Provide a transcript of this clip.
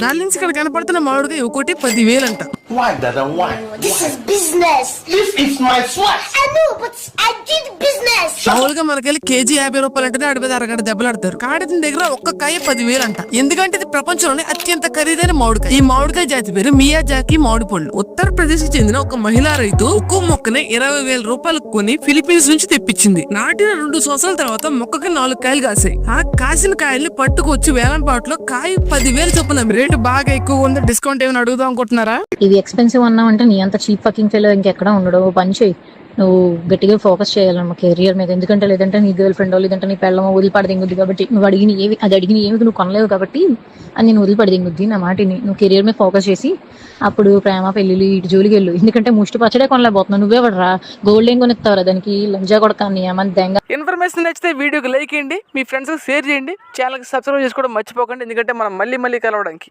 దాని నుంచి ఇక్కడ కనపడుతున్న మామిడికాయ ఒకటి పదివేలు అంట Why, మామూలుగా మనకెళ్ళి కేజీ యాభై రూపాయలు అంటే ఆడి మీద అరగంట దెబ్బలు ఆడతారు. కాడిన దగ్గర ఒక్క కాయ పదివేలు అంట ఎందుకంటే ఇది ప్రపంచంలోనే అత్యంత ఖరీదైన మామిడికాయ. ఈ మామిడికాయ జాతి పేరు మియాజాకి మామిడి పళ్ళు ఉత్తరప్రదేశ్కి చెందిన ఒక మహిళా రైతు ఒక్కో మొక్కని ఇరవై వేల రూపాయలకు కొని ఫిలిపీన్స్ నుంచి తెప్పించింది. నాటిన రెండు సంవత్సరాల తర్వాత మొక్కకి నాలుగు కాయలు కాసాయి. ఆ కాసిన కాయల్ని పట్టుకొచ్చి వేలం పాటలో కాయ పదివేలు చొప్పున రేటు బాగా ఎక్కువ ఉంది? డిస్కౌంట్ ఏమైనా అడుగుదాం అనుకుంటున్నారా? ఇవి ఎక్స్పెన్సివ్ అన్నావంటే నీ అంత చీప్ ఫకింగ్ ఫెలో ఇంకెక్కడ ఉండడు. పని చేయి నువ్వు గట్టిగా ఫోకస్ చేయాలన్నమా కెరియర్ మీద. ఎందుకంటే లేదంటే నీ గర్ల్ ఫ్రెండ్ లేదంటే నీ పెళ్ళమో వదిలిపడదింగుద్ది కాబట్టి నువ్వు అడిగిన ఏవి అది అడిగిన ఏమి నువ్వు కొనలేవు కాబట్టి అది నేను వదిలిపడదింగుద్ది నా మాటిని. నువ్వు కెరియర్ మీద ఫోకస్ చేసి అప్పుడు ప్రేమ పెళ్ళిళ్ళు ఇటు జోలికి వెళ్ళు. ఎందుకంటే ముష్టి పచ్చడే కొనలేకపోతున్నావు. నువ్వే పడరా. గోల్డ్ ఏం కొనిస్తావురా? దానికి లంజా కొడతాను ఏమని దెంగ. ఇన్ఫర్మేషన్ నచ్చితే వీడియోకి లైక్ చేయండి మీ ఫ్రెండ్స్ షేర్ చేయండి. ఛానల్కి సబ్స్క్రైబ్ చేసుకోవడం మర్చిపోకండి ఎందుకంటే మనం మళ్ళీ మళ్ళీ కలవడానికి.